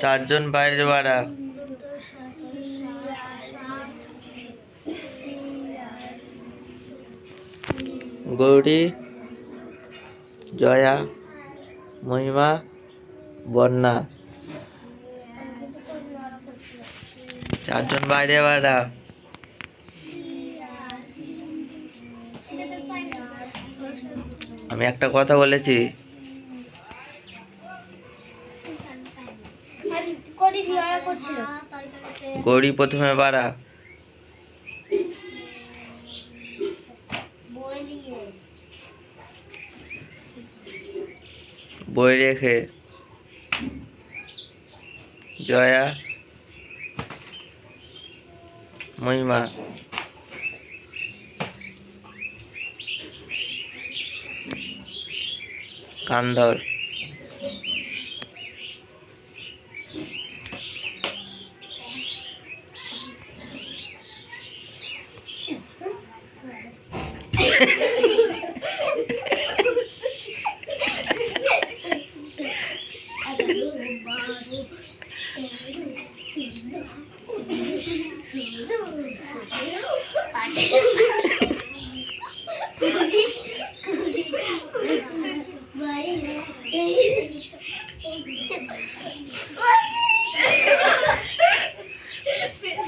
চারজন বাইরে বাড়া গৌরী জয়া মহিমা বন্যা। চারজন বাইরে বাড়া আমি একটা কথা বলেছি। গৌরী প্রথমে বাড়া। বই রেখে। জয়া। মহিমা। কান্ধর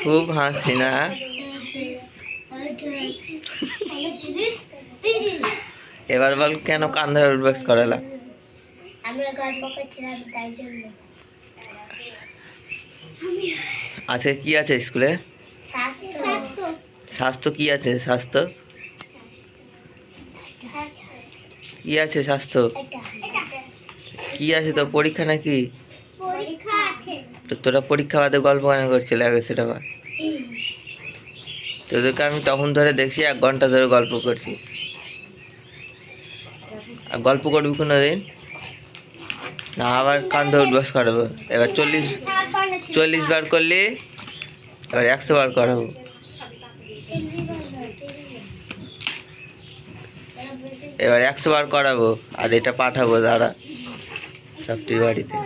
খুব হাসি না? এবার বল কেন কান্ধে উঠবেস করালা? আজকে কি আছে স্কুলে? স্বাস্থ্য কি আছে? স্বাস্থ্য? কি আছে স্বাস্থ্য? কি আছে তো পরীক্ষা নাকি? তো তোরা পরীক্ষা বাদে গল্প কেন করছিল আগে সেটা বল। তোদেরকে আমি তখন ধরে দেখছি এক ঘণ্টা ধরে গল্প করছি। আর গল্প করবি কোনো দিন না, আবার কান্ধে উঠবাস করাবো। এবার চল্লিশ চল্লিশ বার করলে, এবার একশো বার করাবো। এবার একশো বার করাবো, আর এটা পাঠাবো, দাঁড়া। সবটি বাড়িতে।